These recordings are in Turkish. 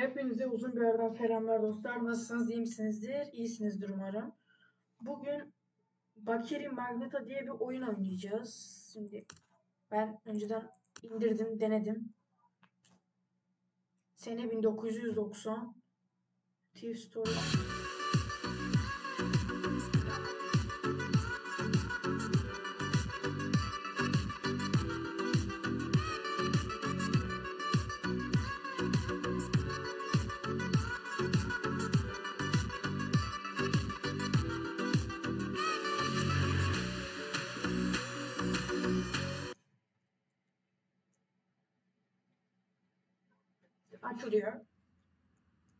Hepinize uzun bir aradan selamlar dostlar. Nasılsınız, iyi misinizdir? İyisinizdir umarım. Bugün Bakeri Magneta diye bir oyun oynayacağız. Şimdi ben önceden indirdim, denedim. Sene 1990. Thief Story.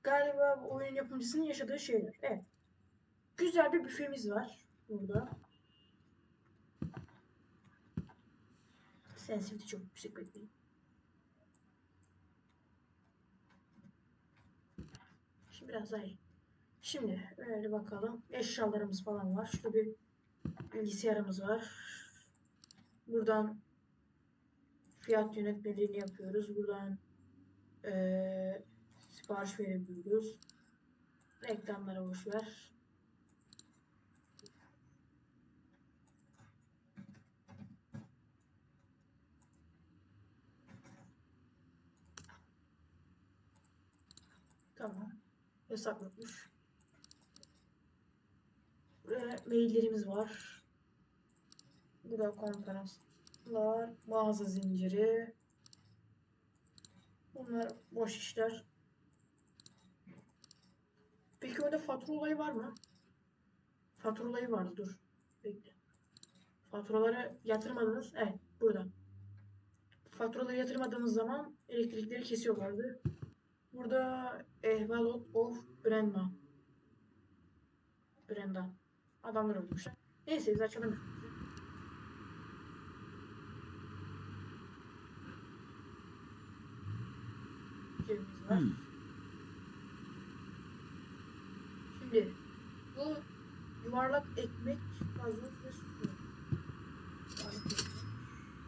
Galiba oyun yapımcısının yaşadığı şeyler. Evet. Güzel bir büfemiz var burada. Sensitivity çok yüksek bekleyin. Şimdi biraz daha iyi. Şimdi öyle bakalım. Eşyalarımız falan var. Şurada bir bilgisayarımız var. Buradan fiyat yönetmeliğini yapıyoruz. Buradan ee, sipariş verebiliyoruz. Reklamlara boş ver. Tamam. Hesaplatmış. Buraya maillerimiz var. Burada konferanslar, mağaza zinciri, Bunlar boş işler. Peki orada fatura olayı var mı? Fatura olayı vardı dur. Bekle. Faturaları yatırmadınız. Evet burada. Faturaları yatırmadığımız zaman elektrikleri kesiyorlardı. Burada Ehvalot of Brenda. Brenda. Adamlar olmuş. Neyse biz açalım. Cebimiz var. Hmm. Şimdi bu yuvarlak ekmek gazoz ve su.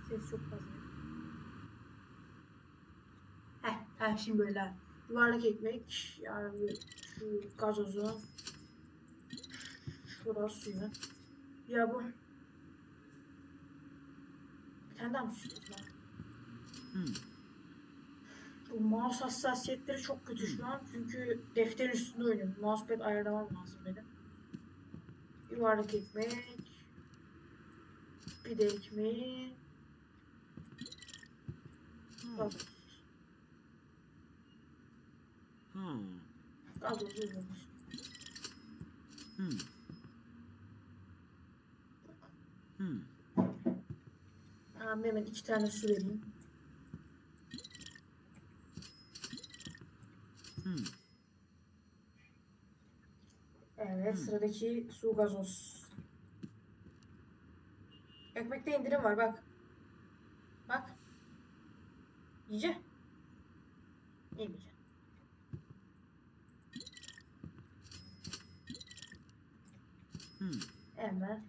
Ses çok fazla. Heh, heh şimdi böyle. Yuvarlak ekmek yani şu gazozu şurada suyu. Ya bu bir tane? Hmm. Bu mouse hassasiyetleri çok kötü şu an çünkü defterin üstünde oynuyorum. Mousepad ayarlamam lazım benim. Yuvarlak ekmek. Pide ekmeği. Bak. Hmm. Gazoz uygulamış. Hmm. Hmm. Abi hemen iki tane su vereyim. Hmm. Evet Hmm. Sıradaki su gazoz. Ekmekte indirim var bak. Bak. Yiyecek. Yemeyecek. Hmm. Hemen.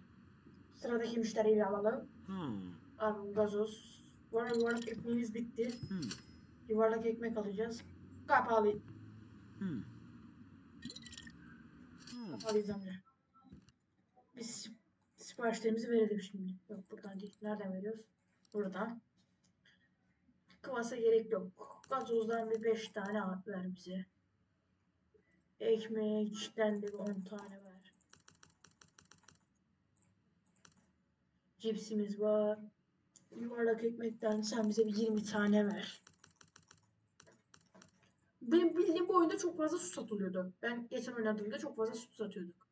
Sıradaki müşteriyi alalım. Hmm. Abi gazoz. Bu arada yuvarlak ekmeğimiz bitti. Hmm. Yuvarlak ekmek alacağız. Kapalı. Hmm. Hmm. Kapalıyız amca. Biz siparişlerimizi verelim şimdi. Yok buradan değil. Nereden veriyoruz? Buradan. Kıvasa gerek yok. Gazozdan bir 5 tane at ver bize. Ekmekten de bir 10 tane ver. Cipsimiz var. Yuvarlak ekmekten sen bize bir 20 tane ver. Benim bildiğim bu oyunda çok fazla su satılıyordu. Ben geçen oynadığımda çok fazla su satıyorduk.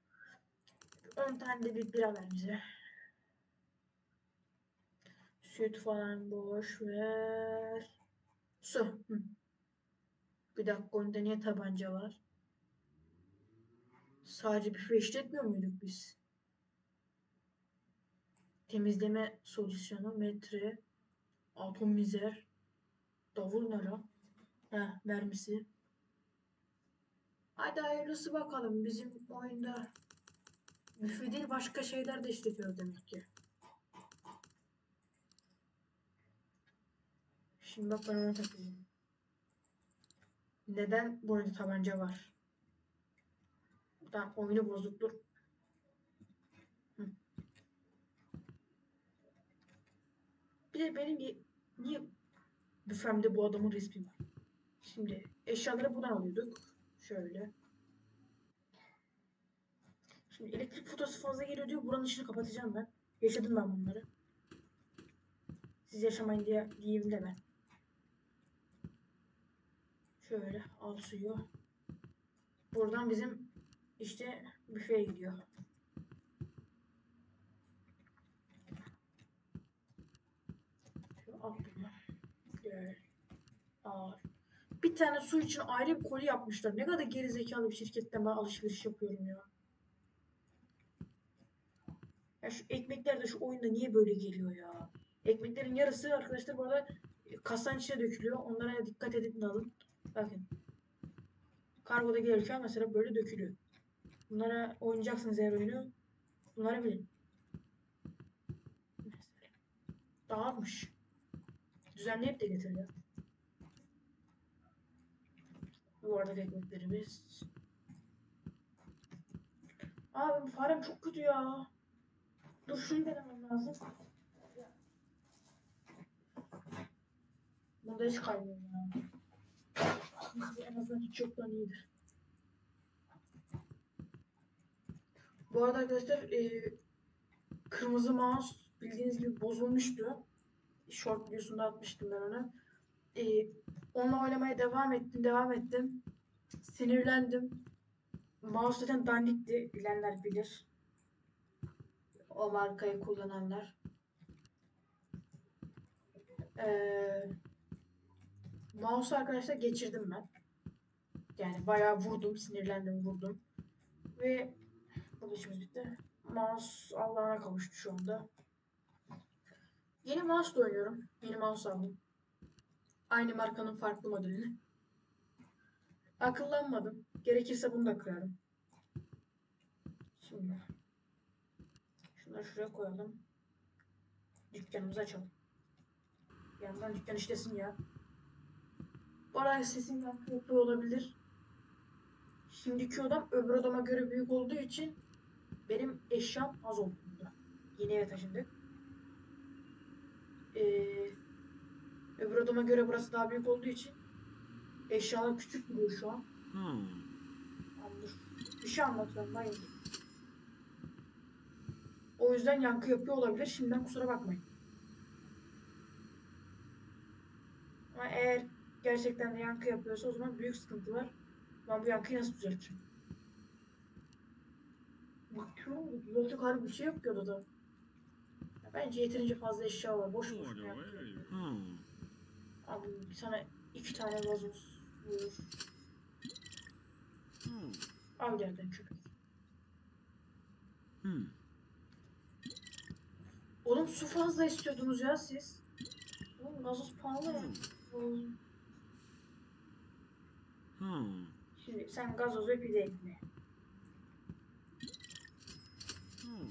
10 tane de bir bira ver bize. Süt falan boş ver. Su. Hı. Bir dakika onda niye tabanca var? Sadece büfe işletmiyor muyduk biz? Temizleme solüsyonu, metre, atomizer, davul nara, ha, mermisi. Hadi hayırlısı bakalım. Bizim oyunda büfe değil başka şeyler de işletiyor demek ki. Şimdi bak ben ona takılayım. neden bu oyunda tabanca var? Buradan oyunu bozduk dur. Hı. Bir de benim niye büfemde bu adamın resmi var? Şimdi eşyaları buradan alıyorduk. Şöyle. Şimdi elektrik faturası fazla geliyor diyor. Buranın ışığını kapatacağım ben. Yaşadım ben bunları. Siz yaşamayın diye diyeyim de ben. Şöyle al suyu. Buradan bizim işte büfeye gidiyor. Şu al bunu. Gel. Al. Bir tane su için ayrı bir koli yapmışlar. Ne kadar geri zekalı bir şirketten ben alışveriş yapıyorum ya. Ya şu ekmekler de şu oyunda niye böyle geliyor ya? Ekmeklerin yarısı arkadaşlar bu arada e, kasanın içine dökülüyor. Onlara dikkat edin alın. Bakın. Kargoda gelirken mesela böyle dökülüyor. Bunlara oynayacaksınız eğer oyunu. Bunları bilin. Dağılmış. Düzenleyip de getir ya. Bu arada ekmeklerimiz. Abi farem çok kötü ya. Dur şunu denemem lazım. Bunda hiç kaymıyor ya. Neyse, en azından hiç yoktan iyidir. Bu arada arkadaşlar e, kırmızı mouse bildiğiniz gibi bozulmuştu. Short videosunda atmıştım ben onu. E, onunla oynamaya devam ettim, devam ettim. Sinirlendim. Mouse zaten dandikti, bilenler bilir. O markayı kullananlar. Ee, mouse arkadaşlar geçirdim ben. Yani bayağı vurdum, sinirlendim, vurdum. Ve bu işimiz bitti. Mouse Allah'ına kavuştu şu anda. Yeni mouse oynuyorum. Yeni mouse aldım. Aynı markanın farklı modelini. Akıllanmadım. Gerekirse bunu da kırarım. Şimdi. Şunları şuraya koyalım. Dükkanımızı açalım. Yandan dükkan işlesin ya. Bu arada sesim yankı yapıyor olabilir. Şimdiki odam öbür odama göre büyük olduğu için benim eşyam az oldu. Yeni eve taşındık. Ee, odama göre burası daha büyük olduğu için eşyalar küçük duruyor şu an. Hmm. Anladım. Bir şey anlatıyorum ben. O yüzden yankı yapıyor olabilir. Şimdiden kusura bakmayın. Ama eğer gerçekten de yankı yapıyorsa o zaman büyük sıkıntı var. Ben bu yankıyı nasıl düzelteceğim? Bakıyorum düzeltecek harbi bir şey yok ki odada. Ya Bence yeterince fazla eşya var. Boş boşuna yankı yapıyor. Hmm. Abi tane iki tane gazoz vurur. Hmm. Al yerden köpek. Hmm. Oğlum su fazla istiyordunuz ya siz. Oğlum gazoz pahalı ya. Oğlum. Hmm. Şimdi sen gazoz ve pide ekle. Hmm.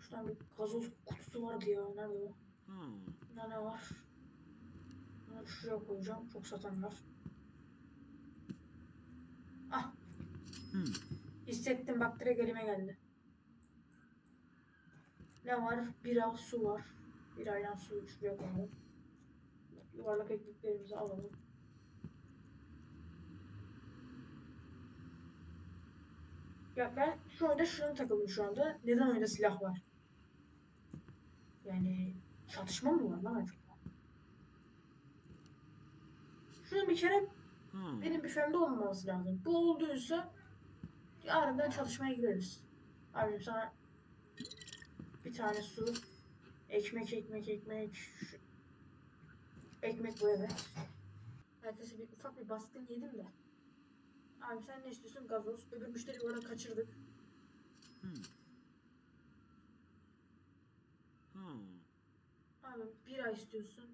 Şuradan bir gazoz kutusu vardı ya. Nerede o? Hmm. Ne var? Bunu şuraya koyacağım. Çok satan var. Ah Hmm. hissettim bak direkt elime geldi. Ne var? Bira, su var. Birayla suyu şuraya koyalım. Yuvarlak ekmeklerimizi alalım. Ya ben şu anda şuna takıldım şu anda. Neden oyunda silah var? Yani çatışma mı var lan acaba? Şunun bir kere Hmm. benim büfemde olmaması lazım. Bu olduysa yarından çalışmaya gireriz. Abim sana bir tane su, ekmek, ekmek, ekmek, şu- ekmek bu evet. Herkese bir ufak bir baskın yedim de. Abi sen ne istiyorsun? Gazoz. Öbür müşteri arada kaçırdık. Hmm. Hmm. Abi bira istiyorsun.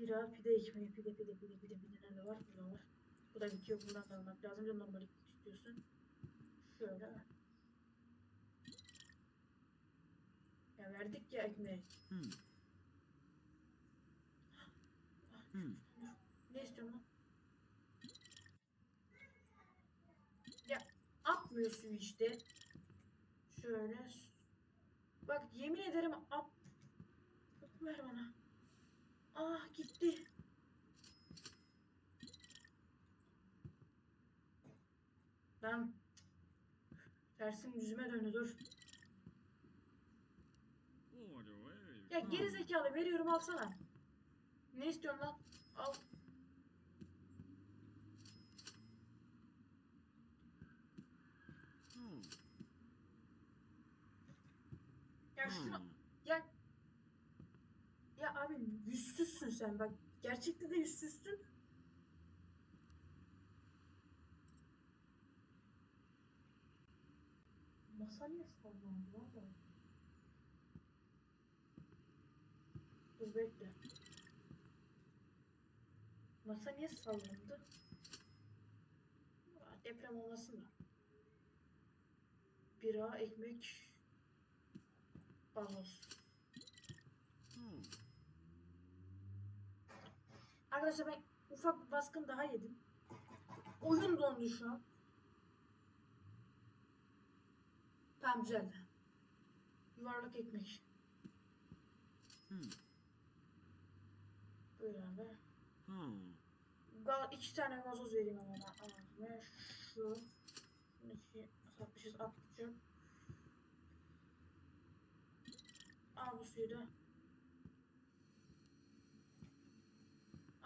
Bira, pide ekmeği, pide, pide, pide, pide, pide nerede var? Burada var. Bu da bitiyor. Bundan da almak lazım. De normal ekmek istiyorsun. Şöyle. Ya verdik ya ekmeği. Hmm. Hmm. istiyorsun lan? Ya atmıyorsun işte. Şöyle. Bak yemin ederim at. Ver bana. Ah gitti. Lan. Tersim yüzüme döndü dur. Ya geri zekalı veriyorum alsana. Ne istiyorsun lan? Al. Hmm. Ya şunu Hmm. Ya abi yüzsüzsün sen bak. Gerçekte de yüzsüzsün. Masa niye sallandı lan? Dur bekle. Masa niye sallandı? Deprem olmasın da. Bira, ekmek, gazoz. Hmm. Arkadaşlar ben ufak bir baskın daha yedim. Oyun dondu şu an. Tamam güzeldi. Yuvarlak ekmek. Hmm. Buyur abi. Hmm. Ga iki tane gazoz vereyim hemen ağzıma. Şu. İki satmışız atmışım. Al bu suyu da.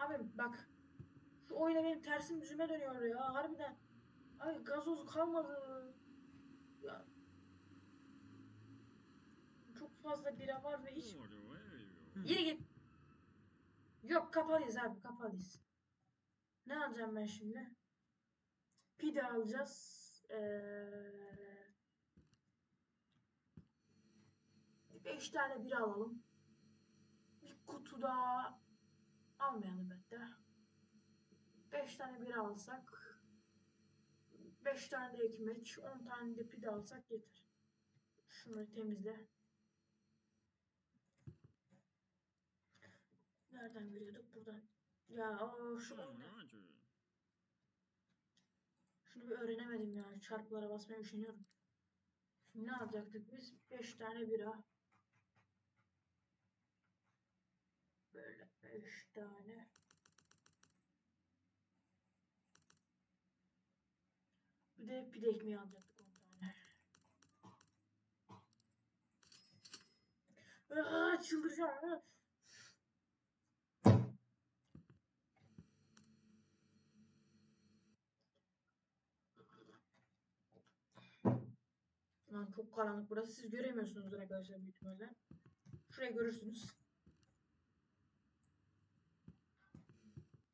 Abi bak. Şu oyuna benim tersim yüzüme dönüyor ya. Harbiden. Abi gazoz kalmadı. Ya. Çok fazla bira var ve hiç. Yürü git. Yok kapalıyız abi kapalıyız. Ne alacağım ben şimdi? Pide alacağız. Ee, beş tane bira alalım. Bir kutu tane bira alsak. Beş tane de ekmek. On tane de pide alsak yeter. Şunları temizle. Nereden veriyorduk? Buradan. Ya o şu oyunu- şunu bir öğrenemedim ya. Çarpılara basmaya üşeniyorum. Şimdi ne alacaktık biz? 5 tane bira. Böyle 5 tane. Bir de pide ekmeği alacaktık 10 tane. Aa, çıldıracağım. Lan çok karanlık burası. Siz göremiyorsunuz arkadaşlar büyük ihtimalle. Şurayı görürsünüz.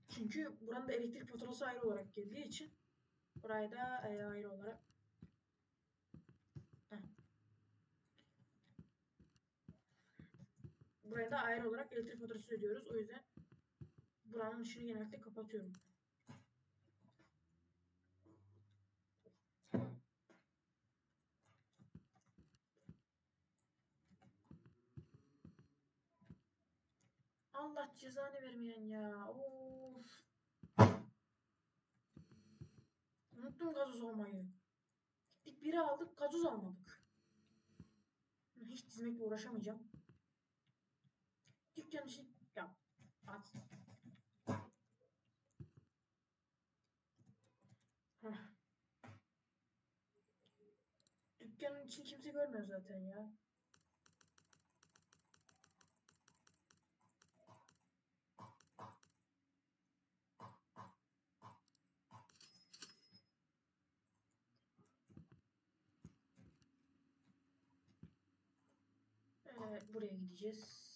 Çünkü buranın da elektrik faturası ayrı olarak geldiği için burayı da e, ayrı olarak Heh. Buraya da ayrı olarak elektrik faturası ödüyoruz. O yüzden buranın ışığını genellikle kapatıyorum. Allah cezanı vermeyen ya. Of. Gazoz almayı. Gittik biri aldık gazoz almadık. Hiç dizmekle uğraşamayacağım. Dükkan işi... Ya at. Dükkanın için kimse görmüyor zaten ya. Ee, buraya gideceğiz.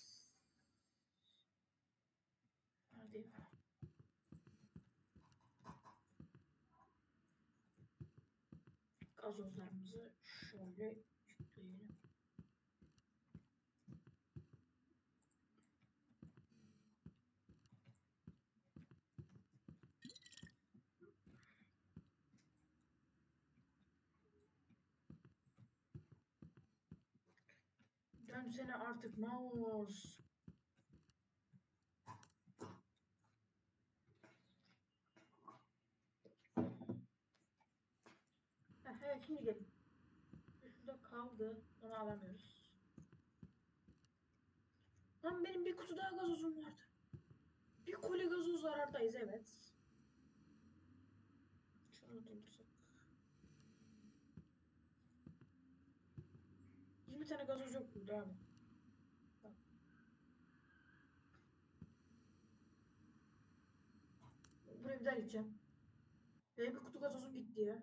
Hadi. Gazozlarımızı şöyle yükleyelim. artık mouse. Evet şimdi gelin. Üstünde kaldı. Onu alamıyoruz. Lan benim bir kutu daha gazozum vardı. Bir koli gazoz zarardayız evet. Şunu doldursak. 20 tane gazoz yok burada abi. Daha gideceğim. Benim bir kutu gazozum gitti ya.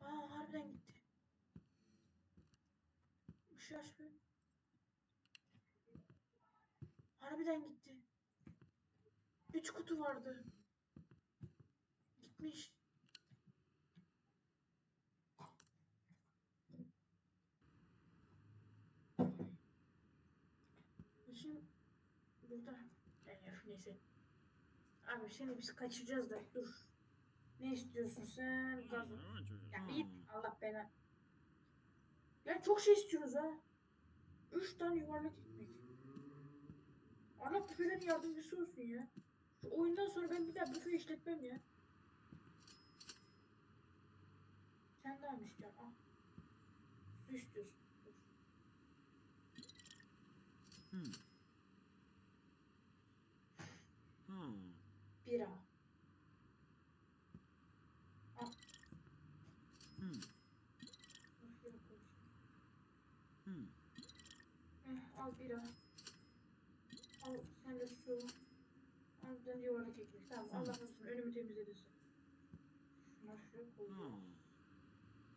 Aa harbiden gitti. Işığı aç bir. Harbiden gitti. Üç kutu vardı. Gitmiş. Şimdi burada. Yani neyse. Abi seni biz kaçıracağız da dur. Ne istiyorsun sen? Çocuk. Ya git Allah bela. Ya çok şey istiyoruz ha. Üç tane yuvarlak ekmek. Allah büfelerin yardımcısı olsun ya. Şu oyundan sonra ben bir daha büfe işletmem ya. Sen daha mı istiyorsun? Al. Su istiyorsun. Dur. Hmm. Bira. Hmm. Dur, bira koy. Hmm. Heh, al bira. Al sen de su. Al tane yuvarlak ekmek. Tamam Allah olsun önümü temizledin sen. Şunları şuraya koyacağım. Hmm.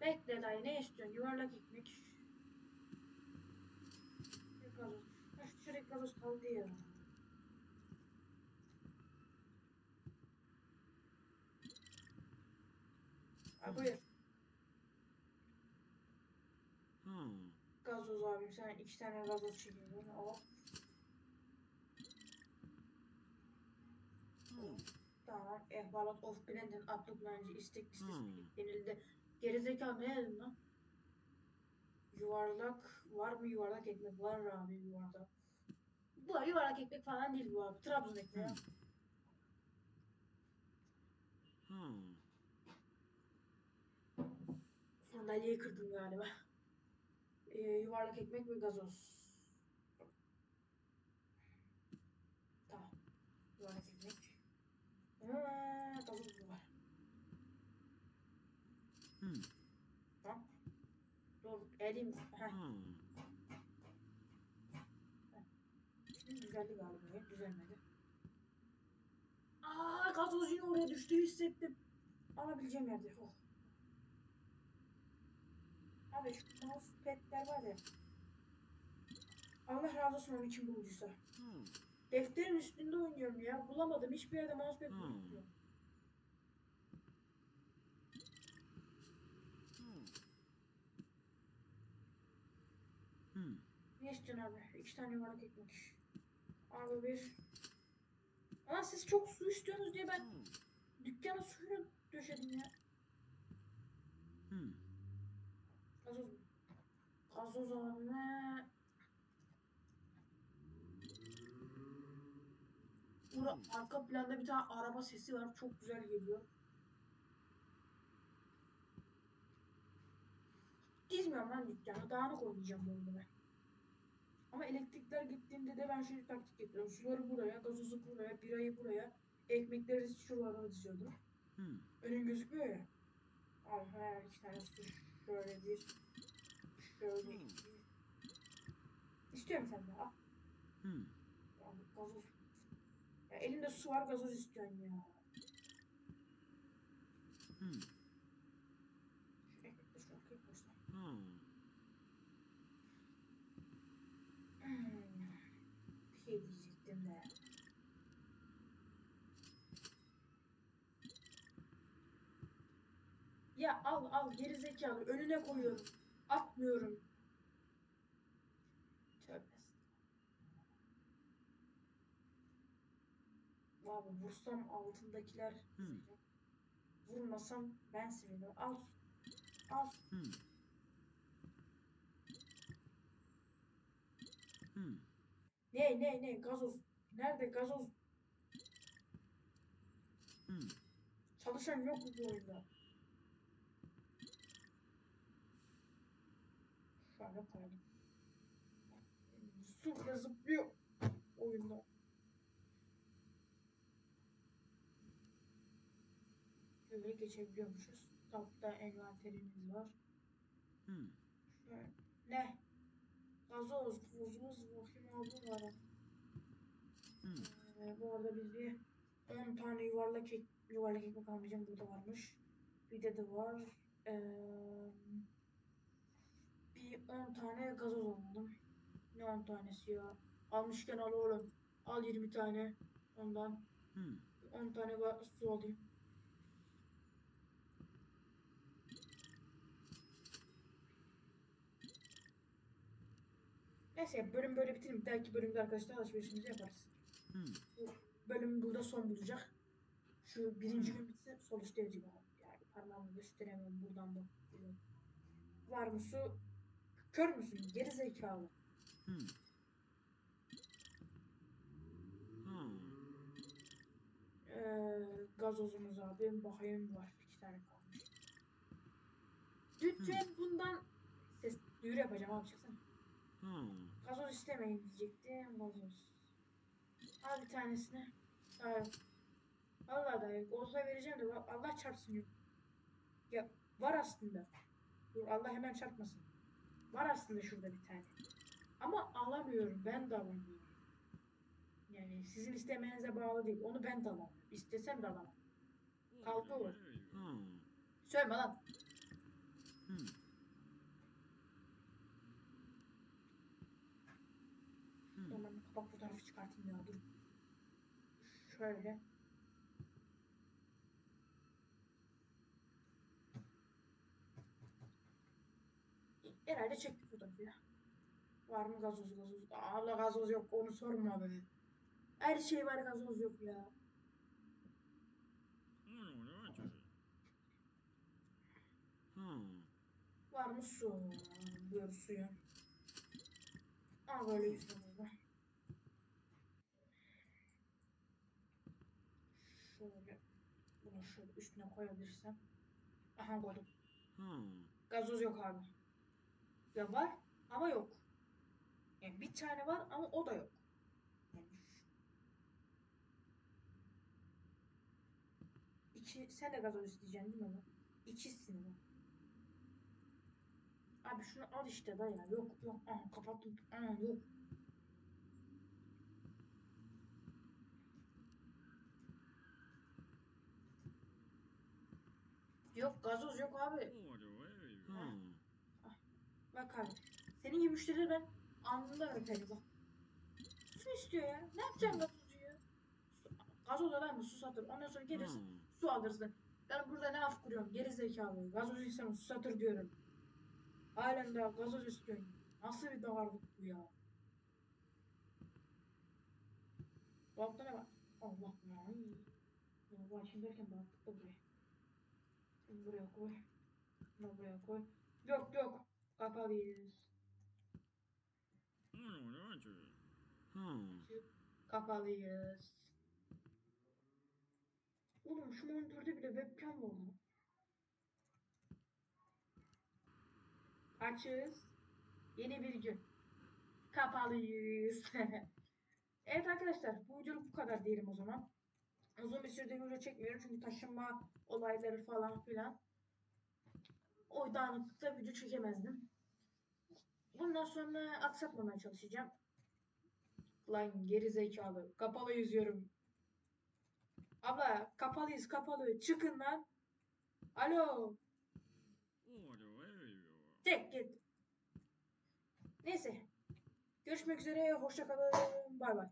Bekle dayı ne istiyorsun? Yuvarlak ekmek. Bir gazoz. Ya şu çörek gazoz kaldı ya. Buyur. Hmm. Gazoz abim sen iki tane gazoz çekiyorsun. Hop. Hmm. Tamam. Ehbalat of Blend'in adlı kullanıcı istek listesi Hmm. denildi. Gerizekalı ne dedin lan? Yuvarlak var mı yuvarlak ekmek? Var abi yuvarlak. Bu abi yuvarlak ekmek falan değil bu abi. Trabzon ekmeği. Hmm. Hmm. Sandalyeyi kırdım galiba. Ee, yuvarlak ekmek ve gazoz. Tamam. Yuvarlak ekmek. Ee, gazoz var. Hmm. Tamam. Dur elim. Hmm. Şimdi düzeldi galiba. Hep düzelmedi. Aa gazoz yine oraya düştü hissettim. Alabileceğim yerde. Oh. Abi şu mousepad'ler var ya. Allah razı olsun onun kim bulduysa. Hmm. Defterin üstünde oynuyorum ya. Bulamadım. Hiçbir yerde mousepad Hmm. bulamıyorum. Hmm. Hmm. Ne istiyorsun abi? İki tane yuvarlak ekmek. Abi bir. Ama siz çok su istiyorsunuz diye ben Hmm. dükkana suyunu döşedim ya. Hmm. Gazoz abi. Burada arka planda bir tane araba sesi var. Çok güzel geliyor. Dizmiyorum lan dükkanı. Dağınık oynayacağım bu oyunu ben. Ama elektrikler gittiğinde de ben şöyle taktik yapıyorum. Suları buraya, gazozu buraya, birayı buraya, ekmekleri şuralara diziyordum. Hmm. Önün gözükmüyor ya. Al her iki tane şöyle bir, şöyle Hmm. İstiyorum sen de al. Hmm. Al, gazoz. Ya elimde su var gazoz istiyorsun ya. Hmm. Şu şu. Hmm. Hmm. Bir şey diyecektim de. Ya al al geri zekalı önüne koyuyorum. Atmıyorum. Tövbe. Abi vursam altındakiler Hmm. vurmasam ben sevinirim. Al. Al. Hmm. Hmm. Ne ne ne gazoz. Nerede gazoz? Hmm. Çalışan yok bu oyunda? Koyalım. Su bile zıplıyor oyunda. Böyle geçebiliyormuşuz. Tapta envanterimiz var. Hmm. Şöyle. Ne? Gazoz, buzumuz bakayım abi var. Hmm. Ee, bu arada biz bir 10 tane yuvarlak ek, yuvarlak ekmek almayacağım. Burada varmış. Bir de de var. Ee, bir 10 tane gazoz almadım. Ne 10 tanesi ya? Almışken al oğlum. Al 20 tane. Ondan Hmm. 10 tane su alayım. Neyse bölüm böyle bitirelim. Belki bölümde arkadaşlar alışverişimizi yaparız. Hmm. bölüm burada son bulacak. Şu birinci gün bitse sol üstte. Yani parmağımı gösteremiyorum buradan bak. Var mı su? Kör müsün? Geri zekalı. Hmm. Hmm. Ee, gazozumuz abi. Bakayım var. iki tane kalmış. Lütfen bundan ses duyuru yapacağım abi çıksana. Hmm. Gazoz istemeyin diyecektim. Gazoz. Al bir tanesini. Daha yok. Vallahi daha yok. Olsa vereceğim de Allah çarpsın yok. Ya var aslında. Dur Allah hemen çarpmasın. Var aslında şurada bir tane. Ama alamıyorum. Ben de alamıyorum. Yani sizin istemenize bağlı değil. Onu ben de alamıyorum. İstesem de alamam. Kaldı o. Hmm. Söyleme lan. Hmm. Hemen kapak fotoğrafı çıkartayım ya dur. Şöyle. Herhalde çektik fotoğrafı. Var mı gazoz gazoz? Allah gazoz yok onu sorma be. Her şey var gazoz yok ya. Var mı su? Buyur suyu. Al böyle yüzümüzde. Şöyle bunu şöyle üstüne koyabilirsem. Aha koydum. Hmm. Gazoz yok abi. Ya var ama yok. Yani bir tane var ama o da yok. Yani İki, sen de gazoz isteyeceksin değil mi? lan? İkisin bu. Abi şunu al işte da ya. Yok yok. Aha kapattım. Aha yok. Yok gazoz yok abi. Bak abi. Senin gibi müşterileri ben alnından öperim bak. Su istiyor ya. Ne yapacağım gazozu ya? Su, gazoz mı? Su satır. Ondan sonra gelirsin. Hmm. Su alırsın. Ben burada ne af kuruyorum? Geri zekalı. Gazoz istemem. Su satır diyorum. Halen daha gazoz istiyorsun. Nasıl bir davarlık bu ya? Dolapta ne var? Allah ya. Ya bu açayım derken da buraya. Bunu buraya koy. Bunu buraya koy. Yok yok. Kapalıyız. Hmm. Kapalıyız. Oğlum şu monitörde bile webcam var lan. Açız. Yeni bir gün. Kapalıyız. evet arkadaşlar bu videoluk bu kadar diyelim o zaman. Uzun bir süredir video çekmiyorum çünkü taşınma olayları falan filan. O dağınıklıkta video çekemezdim. Bundan sonra aksatmamaya çalışacağım. Lan geri zekalı. Kapalı yüzüyorum. Abla kapalıyız kapalı. Çıkın lan. Alo. Tek git. Neyse. Görüşmek üzere. Hoşça kalın. Bay bay.